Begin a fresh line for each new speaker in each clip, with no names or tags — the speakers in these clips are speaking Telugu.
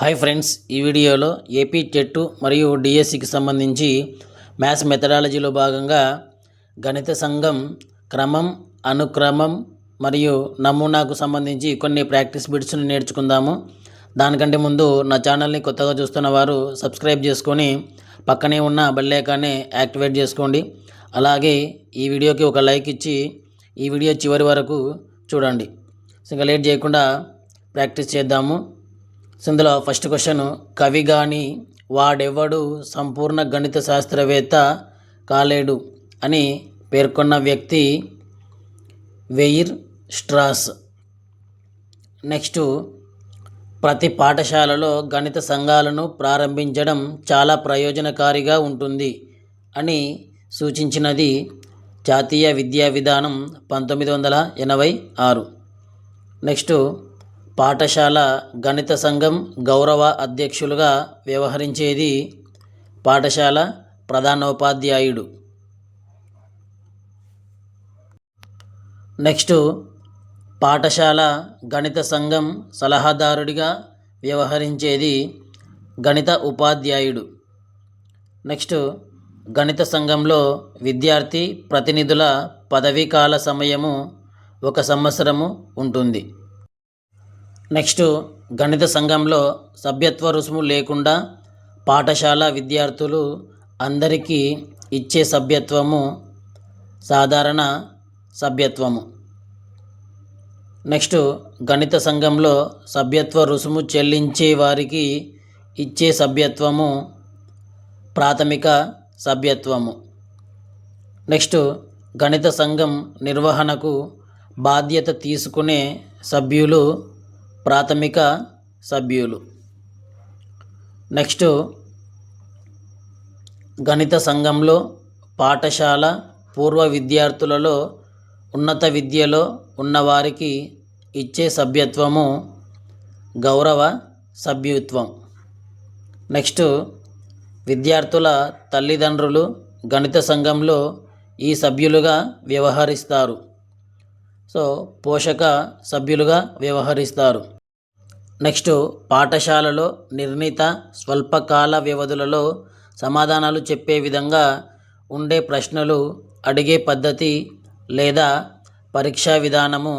హాయ్ ఫ్రెండ్స్ ఈ వీడియోలో ఏపీ టెట్ మరియు డిఎస్సికి సంబంధించి మ్యాథ్స్ మెథడాలజీలో భాగంగా గణిత సంఘం క్రమం అనుక్రమం మరియు నమూనాకు సంబంధించి కొన్ని ప్రాక్టీస్ బిట్స్ని నేర్చుకుందాము దానికంటే ముందు నా ఛానల్ని కొత్తగా చూస్తున్న వారు సబ్స్క్రైబ్ చేసుకొని పక్కనే ఉన్న బల్లేకాన్ని యాక్టివేట్ చేసుకోండి అలాగే ఈ వీడియోకి ఒక లైక్ ఇచ్చి ఈ వీడియో చివరి వరకు చూడండి ఇంకా లేట్ చేయకుండా ప్రాక్టీస్ చేద్దాము సో ఇందులో ఫస్ట్ క్వశ్చన్ కవి గాని వాడెవడు సంపూర్ణ గణిత శాస్త్రవేత్త కాలేడు అని పేర్కొన్న వ్యక్తి వెయిర్ స్ట్రాస్ నెక్స్ట్ ప్రతి పాఠశాలలో గణిత సంఘాలను ప్రారంభించడం చాలా ప్రయోజనకారిగా ఉంటుంది అని సూచించినది జాతీయ విద్యా విధానం పంతొమ్మిది వందల ఎనభై ఆరు నెక్స్ట్ పాఠశాల గణిత సంఘం గౌరవ అధ్యక్షులుగా వ్యవహరించేది పాఠశాల ప్రధానోపాధ్యాయుడు నెక్స్ట్ పాఠశాల గణిత సంఘం సలహాదారుడిగా వ్యవహరించేది గణిత ఉపాధ్యాయుడు నెక్స్ట్ గణిత సంఘంలో విద్యార్థి ప్రతినిధుల పదవీకాల సమయము ఒక సంవత్సరము ఉంటుంది నెక్స్ట్ గణిత సంఘంలో సభ్యత్వ రుసుము లేకుండా పాఠశాల విద్యార్థులు అందరికీ ఇచ్చే సభ్యత్వము సాధారణ సభ్యత్వము నెక్స్ట్ గణిత సంఘంలో సభ్యత్వ రుసుము చెల్లించే వారికి ఇచ్చే సభ్యత్వము ప్రాథమిక సభ్యత్వము నెక్స్ట్ గణిత సంఘం నిర్వహణకు బాధ్యత తీసుకునే సభ్యులు ప్రాథమిక సభ్యులు నెక్స్ట్ గణిత సంఘంలో పాఠశాల పూర్వ విద్యార్థులలో ఉన్నత విద్యలో ఉన్నవారికి ఇచ్చే సభ్యత్వము గౌరవ సభ్యత్వం నెక్స్ట్ విద్యార్థుల తల్లిదండ్రులు గణిత సంఘంలో ఈ సభ్యులుగా వ్యవహరిస్తారు సో పోషక సభ్యులుగా వ్యవహరిస్తారు నెక్స్ట్ పాఠశాలలో నిర్ణీత స్వల్పకాల వ్యవధులలో సమాధానాలు చెప్పే విధంగా ఉండే ప్రశ్నలు అడిగే పద్ధతి లేదా పరీక్షా విధానము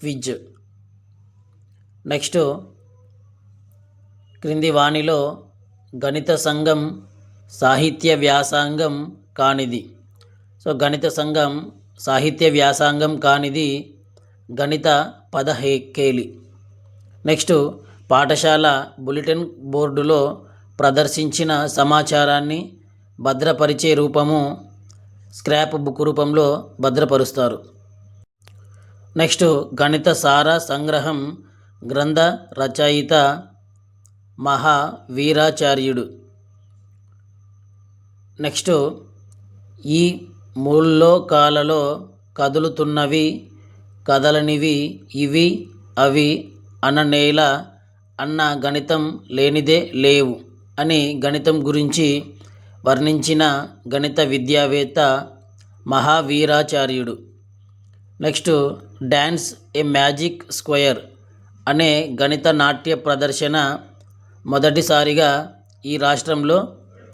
క్విజ్ నెక్స్ట్ క్రింది వాణిలో గణిత సంఘం సాహిత్య వ్యాసాంగం కానిది సో గణిత సంఘం సాహిత్య వ్యాసాంగం కానిది గణిత పదహేకేలి నెక్స్ట్ పాఠశాల బులెటిన్ బోర్డులో ప్రదర్శించిన సమాచారాన్ని భద్రపరిచే రూపము స్క్రాప్ బుక్ రూపంలో భద్రపరుస్తారు నెక్స్ట్ గణిత సార సంగ్రహం గ్రంథ రచయిత మహా వీరాచార్యుడు నెక్స్ట్ ఈ మూల్లోకాలలో కదులుతున్నవి కదలనివి ఇవి అవి అననేల అన్న గణితం లేనిదే లేవు అని గణితం గురించి వర్ణించిన గణిత విద్యావేత్త మహావీరాచార్యుడు next dance a magic square అనే గణిత నాట్య ప్రదర్శన మొదటిసారిగా ఈ రాష్ట్రంలో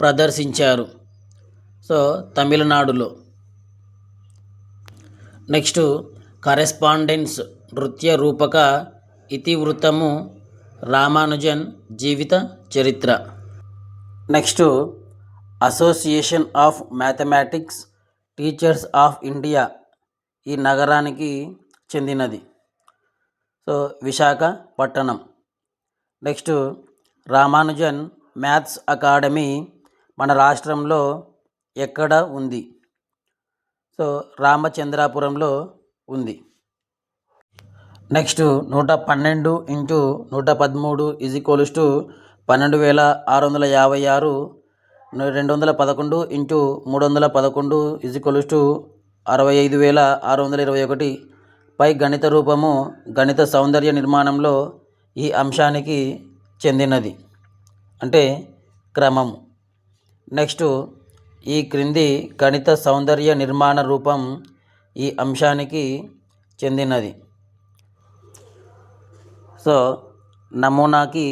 ప్రదర్శించారు సో తమిళనాడులో నెక్స్ట్ కరెస్పాండెన్స్ నృత్య రూపక ఇతివృత్తము రామానుజన్ జీవిత చరిత్ర next association of mathematics teachers of India ఈ నగరానికి చెందినది సో విశాఖ పట్టణం నెక్స్ట్ రామానుజన్ మ్యాథ్స్ అకాడమీ మన రాష్ట్రంలో ఎక్కడ ఉంది సో రామచంద్రాపురంలో ఉంది నెక్స్ట్ నూట పన్నెండు ఇంటూ నూట పదమూడు ఇజ్ ఈక్వల్స్ టు పన్నెండు వేల ఆరు వందల యాభై ఆరు రెండు వందల పదకొండు ఇంటూ మూడు వందల పదకొండు ఇజ్ ఈక్వల్స్ టు అరవై ఐదు వేల ఆరు వందల ఇరవై ఒకటి పై గణిత రూపము గణిత సౌందర్య నిర్మాణంలో ఈ అంశానికి చెందినది అంటే క్రమము నెక్స్ట్ ఈ క్రింది గణిత సౌందర్య నిర్మాణ రూపం ఈ అంశానికి చెందినది సో నమూనాకి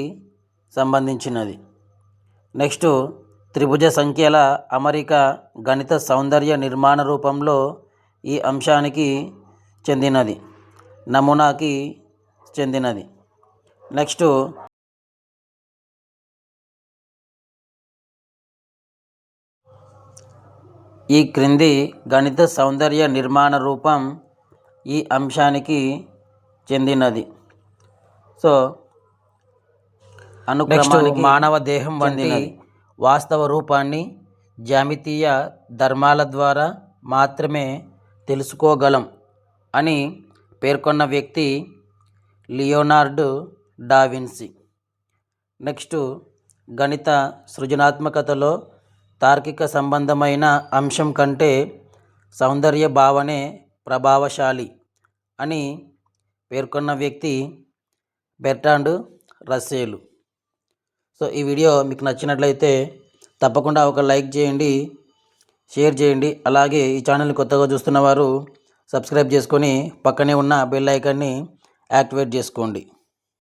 సంబంధించినది నెక్స్ట్ త్రిభుజ సంఖ్యల అమరిక గణిత సౌందర్య నిర్మాణ రూపంలో ఈ అంశానికి చెందినది నమూనాకి చెందినది నెక్స్ట్ ఈ క్రింది గణిత సౌందర్య నిర్మాణ రూపం ఈ అంశానికి చెందినది సో అనుక్రమానికి మానవ దేహం వంటి వాస్తవ రూపాన్ని జామితీయ ధర్మాల ద్వారా మాత్రమే తెలుసుకోగలం అని పేర్కొన్న వ్యక్తి లియోనార్డ్ డావిన్సి నెక్స్ట్ గణిత సృజనాత్మకతలో తార్కిక సంబంధమైన అంశం కంటే సౌందర్య భావనే ప్రభావశాలి అని పేర్కొన్న వ్యక్తి బెర్టాండ్ రస్సేలు సో ఈ వీడియో మీకు నచ్చినట్లయితే తప్పకుండా ఒక లైక్ చేయండి షేర్ చేయండి అలాగే ఈ ఛానల్ కొత్తగా చూస్తున్న వారు సబ్స్క్రైబ్ చేసుకొని పక్కనే ఉన్న బెల్ ఐకాన్ని యాక్టివేట్ చేసుకోండి